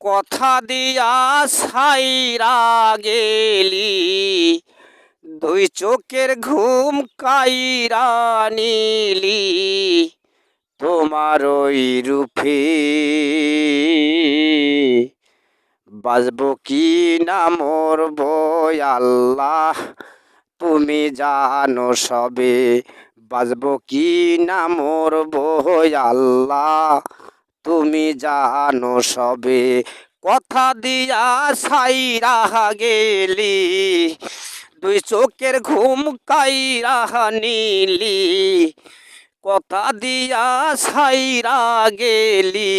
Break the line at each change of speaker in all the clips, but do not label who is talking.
কথা দিয়া সাইরা গেলি, দুই চোখের ঘুম কাইরা নিলি, তোমার ওই রূপে। বাজবো কি না মরব আল্লাহ, তুমি জানো সবে। বাজবো কি না মরব আল্লাহ তুমি জানো সবে, কথা দিয়া সাইরা গেলি, দুই চোখের ঘুম কাইরা নিলি, কথা দিয়া সাইরা গেলি,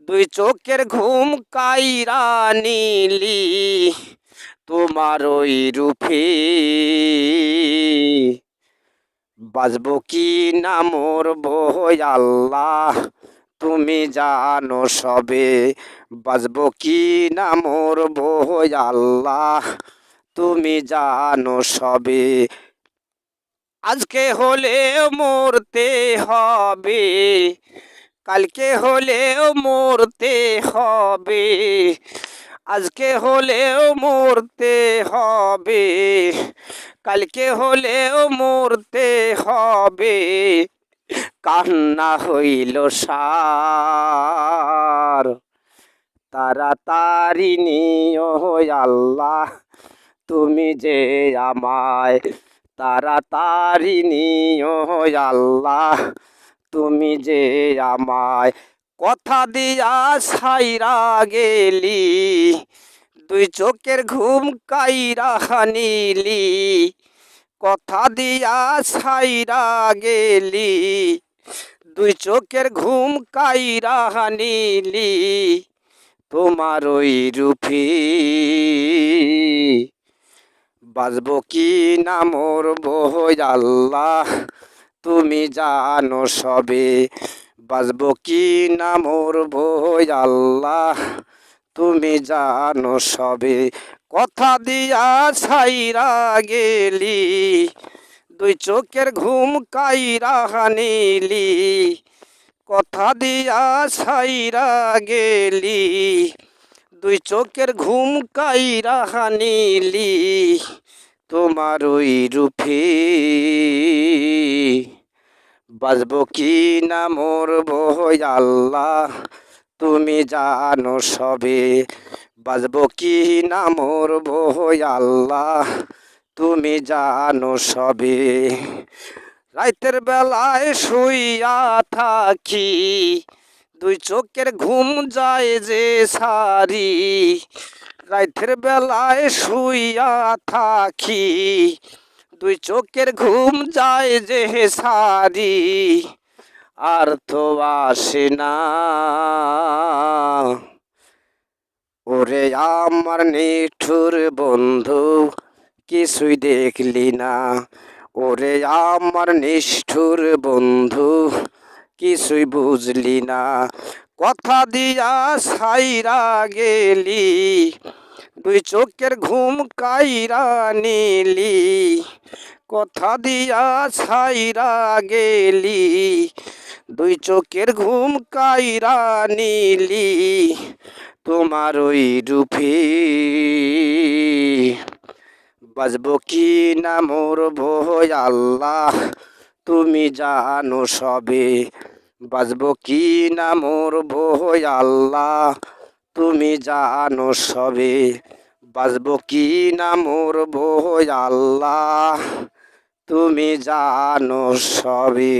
দুই চোখের ঘুম কাইরা নিলি, তোমার ওই রূপে। বাজবো কি না মরব আল্লাহ? তুমি জানো সবে বাজবো কি না মরব আল্লাহ। তুমি জানো সবে আজকে হলে মরতে হবে, কালকে হলেও মরতে হবে, আজকে হলেও মরতে হবে, কালকে হলেও মরতে হবে। কান্না হইল সার। তাড়াতাড়ি নিও আল্লাহ, তুমি যে আমায় তাড়াতাড়ি নিও আল্লাহ, তুমি যে আমায় কথা দিয়া সাইরা গেলি, দুই চোখের ঘুম কাইরা নিলি, কথা দিয়া সাইরা গেলি। দুই চোখের ঘুম কাইরা নিলি তোমার ওই রূপে। বাজবো কি না মরব আল্লাহ, তুমি জানো সবে। বাজবো কি না মরব আল্লাহ, তুমি জানো সবে। কথা দিয়া ছাইরা গেলি দুই চোখের ঘুম কাইরা হানিলি, কথা দিয়া ছাইরা গেলি। দুই চোখের ঘুম কাইরা নিলি তোমার ওই রূপে। বাজবো কি না মরব আল্লাহ, তুমি জানো সবে। বাজবো কি না মরব আল্লাহ তুমি জানো সবে, রাতের বেলায় শুইয়া থাকি, দুই চোখের ঘুম যায় যে সারি, রাতের বেলায় শুইয়া থাকি, দুই চোখের ঘুম যায় যে সারি, আর তো আসে না। ওরে আমার নিঠুর বন্ধু কিছুই দেখলি না? ওরে আমার নিষ্ঠুর বন্ধু কিছুই বুঝলি না? কথা দিয়া সাইরা গেলি, দুই চোখের ঘুম কাইরা নিলি। কথা দিয়া ছাইরা গেলি, দুই চোখের ঘুম কাইরা নিলি। তোমার ওই রূপে বাজবো কি না মরব আল্লাহ, তুমি জানো সবে। বাজবো কি না মরব আল্লাহ, তুমি জানো সবে। বাজবো কি না মরব আল্লাহ, তুমি জানো সবে।